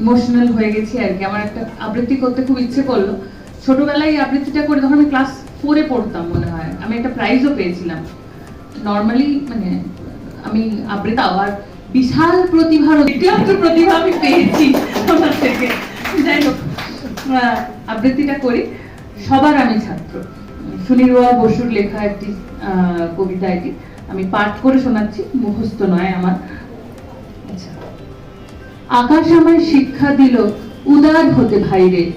Emotional হয়ে গেছি আর কি। আমার একটা আবৃত্তি করতে খুব ইচ্ছে করল। ছোটবেলায় এই আবৃত্তিটা করে তখন আমি ক্লাস ফোরে পড়তাম মনে হয়, আমি একটা প্রাইজও পেয়েছিলাম। নর্মালি মানে আমি আবৃত্তা আর বিশাল প্রতিভার অতিরিক্ত প্রতিভা আমি পেয়েছি ওনার থেকে। যাই হোক আবৃত্তিটা করি। সবার আমি ছাত্র। সুনীল বসুর লেখা একটি কবিতা এটি। আমি পাঠ করে শোনাচ্ছি, মুখস্থ নয় আমার। আচ্ছা। আকাশ আমায় শিক্ষা দিল, উদার হতে ভাইরে।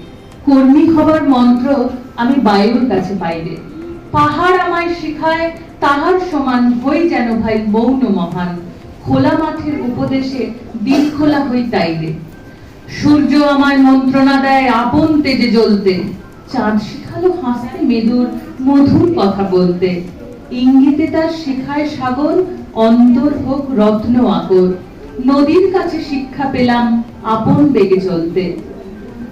কর্মী হবার মন্ত্র আমি বায়ুর কাছে পাইরে। পাহাড় আমায় শিখায়, তাহার সমান হই যেন ভাই মৌন মহান। খোলা মাঠের উপদেশে দিন খোলা হই তাইরে। সূর্য আমায় মন্ত্রণা দেয়, আপন তেজে জ্বলতে। চাঁদ শিখালো হাসতে মেদুর, মধুর কথা বলতে। ইঙ্গিতে তার শেখায় সাগর, অন্তর হোক রত্ন আকর। নদীর কাছে শিক্ষা পেলাম, আপন বেগে চলতে।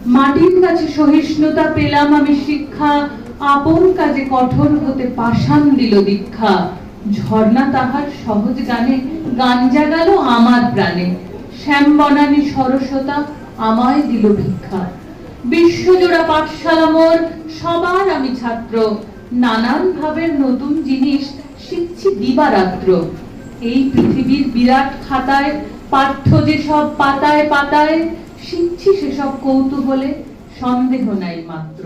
মাটির কাছে সহিষ্ণুতা পেলাম আমি শিক্ষা, আপন কাজে কঠোর হতে পাষাণ দিল দীক্ষা। ঝর্ণা তাহার সহজ গানে, গান জাগালো আমার প্রাণে। শ্যাম বনানী সরসতা আমায় দিল ভিক্ষা। বিশ্বজোড়া পাঠশালা মোর, সবার আমি ছাত্র। নানান ভাবের নতুন জিনিস শিখছি দিবারাত্র। এই পৃথিবীর বিরাট খাতায়, পাঠ্য যে সব পাতায় পাতায়, শিখছি সেসব কৌতূহলে, সন্দেহ নাই মাত্র।